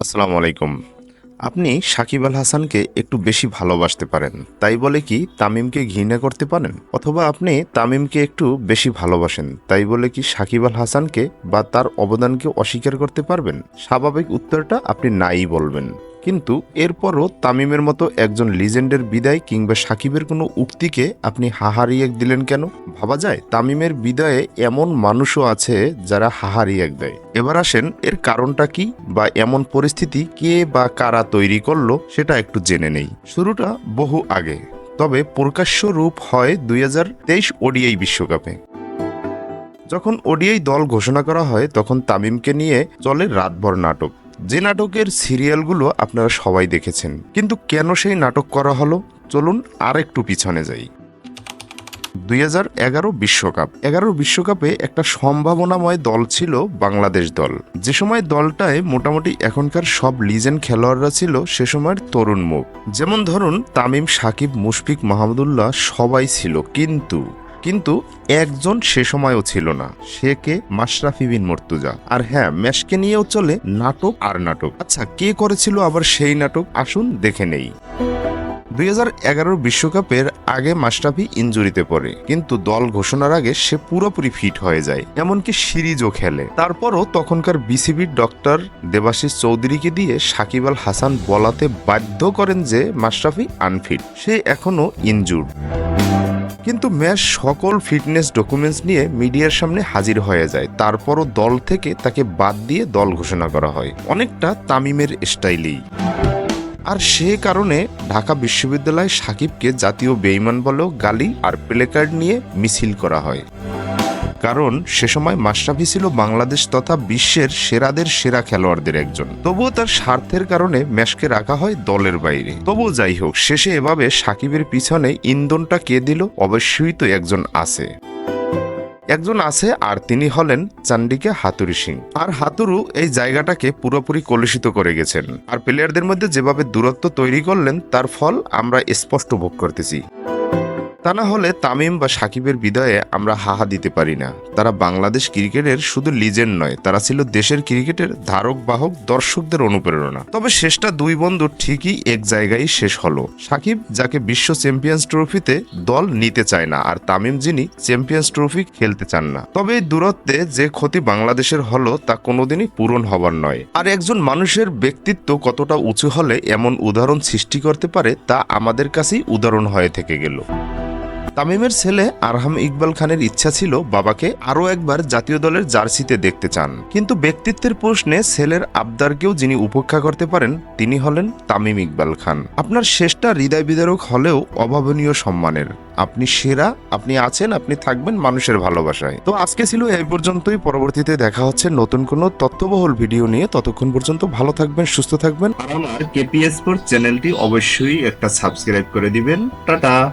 আসসালামু আলাইকুম। আপনি সাকিব আল হাসানকে একটু বেশি ভালোবাসতে পারেন। তাই বলে কি তামিমকে ঘৃণা করতে পারেন? অথবা আপনি তামিমকে একটু বেশি ভালোবাসেন। তাই বলে কি সাকিব আল হাসানকে বা তার অবদানকে অস্বীকার করতে পারবেন? স্বাভাবিক উত্তরটা আপনি নাই বলবেন। কিন্তু এরপরও তামিমের মতো একজন লিজেন্ডের বিদায় কিংবা সাকিবের কোনো উক্তিকে আপনি হাহারিয়েক দিলেন কেন? ভাবা যায়, তামিমের বিদায়ে এমন মানুষও আছে যারা হাহারিয়েক দেয়। এবার আসেন, এর কারণটা কি বা এমন পরিস্থিতি কে বা কারা তৈরি করল সেটা একটু জেনে নেই। শুরুটা বহু আগে, তবে প্রকাশ্য রূপ হয় দুই হাজার তেইশ ওডিআই বিশ্বকাপে। যখন ওডিআই দল ঘোষণা করা হয়, তখন তামিমকে নিয়ে চলে রাতভর নাটক। যে নাটকের সিরিয়ালগুলো আপনারা সবাই দেখেছেন, কিন্তু কেন সেই নাটক করা হলো? চলুন আর একটু পিছনে যাই। দুই এগারো বিশ্বকাপ। এগারো বিশ্বকাপে একটা সম্ভাবনাময় দল ছিল বাংলাদেশ দল। যে সময় দলটায় মোটামুটি এখনকার সব লিজেন্ড খেলোয়াড়রা ছিল, সে সময়ের তরুণ মুখ। যেমন ধরুন তামিম, সাকিব, মুশফিক মাহমুদুল্লাহ সবাই ছিল, কিন্তু কিন্তু একজন সে সময়ও ছিল না। সে কে? মাশরাফি বিন মর্তুজা। আর হ্যাঁ ম্যাশকে নিয়েও চলে নাটক আর নাটক। আচ্ছা কে করেছিল আবার সেই নাটক? আসুন দেখে নেই। দুই বিশ্বকাপের আগে মাশরাফি ইঞ্জুরিতে পড়ে। কিন্তু দল ঘোষণার আগে সে পুরোপুরি ফিট হয়ে যায়। এমনকি সিরিজও খেলে। তারপরও তখনকার বিসিবির ডক্টর দেবাশিস চৌধুরীকে দিয়ে সাকিব আল হাসান বলাতে বাধ্য করেন যে মাশরাফি আনফিট। সে এখনও ইনজুর্ড। কিন্তু ম্যাচ সকল ফিটনেস ডকুমেন্টস নিয়ে মিডিয়ার সামনে হাজির হয়ে যায়। তারপরও দল থেকে তাকে বাদ দিয়ে দল ঘোষণা করা হয়। অনেকটা তামিমের স্টাইলেই। আর সে কারণে ঢাকা বিশ্ববিদ্যালয় সাকিবকে জাতীয় বেইমান বলেও গালি আর প্লেকার্ড নিয়ে মিছিল করা হয়। কারণ সে সময় মাশরাফি ছিল বাংলাদেশ তথা বিশ্বের সেরাদের সেরা খেলোয়াড়দের একজন। তবুও তার স্বার্থের কারণে ম্যাচকে রাখা হয় দলের বাইরে। তবুও যাই হোক, শেষে এভাবে সাকিবের পিছনে ইন্ধনটা কে দিল? অবশ্যই তো একজন আছে। একজন আছে আর তিনি হলেন চান্ডিকা হাতুরি সিং। আর হাতুরু এই জায়গাটাকে পুরোপুরি কলুষিত করে গেছেন। আর প্লেয়ারদের মধ্যে যেভাবে দূরত্ব তৈরি করলেন, তার ফল আমরা স্পষ্ট ভোগ করতেছি। তা না হলে তামিম বা সাকিবের বিদায়ে আমরা হাহা দিতে পারি না। তারা বাংলাদেশ ক্রিকেটের শুধু লিজেন্ড নয়, তারা ছিল দেশের ক্রিকেটের ধারক, বাহক, দর্শকদের অনুপ্রেরণা। তবে শেষটা দুই বন্ধু ঠিকই এক জায়গায় শেষ হলো। সাকিব, যাকে বিশ্ব চ্যাম্পিয়ন্স ট্রফিতে দল নিতে চায় না, আর তামিম যিনি চ্যাম্পিয়ন্স ট্রফি খেলতে চান না। তবে এই দূরত্বে যে ক্ষতি বাংলাদেশের হলো, তা কোনোদিনই পূরণ হবার নয়। আর একজন মানুষের ব্যক্তিত্ব কতটা উঁচু হলে এমন উদাহরণ সৃষ্টি করতে পারে, তা আমাদের কাছেই উদাহরণ হয়ে থেকে গেল। তামিমের ছেলে আরহাম ইকবাল খানের ইচ্ছা ছিল বাবাকে আরও একবার জাতীয় দলের জার্সিতে দেখতে চান। কিন্তু ব্যক্তিত্বের প্রশ্নে ছেলের আবদারকেও যিনি উপেক্ষা করতে পারেন, তিনি হলেন তামিম ইকবাল খান। আপনার শেষটা হৃদয় বিদারক হলেও অভাবনীয় সম্মানের। আপনি সেরা, আপনি আছেন, আপনি থাকবেন মানুষের ভালোবাসায়। তো আজকে ছিল এই পর্যন্তই। পরবর্তীতে দেখা হচ্ছে নতুন কোনো তথ্যবহুল ভিডিও নিয়ে। ততক্ষণ পর্যন্ত ভালো থাকবেন, সুস্থ থাকবেন। আমার কেপিএস চ্যানেলটি অবশ্যই একটা সাবস্ক্রাইব করে দিবেন। টাটা!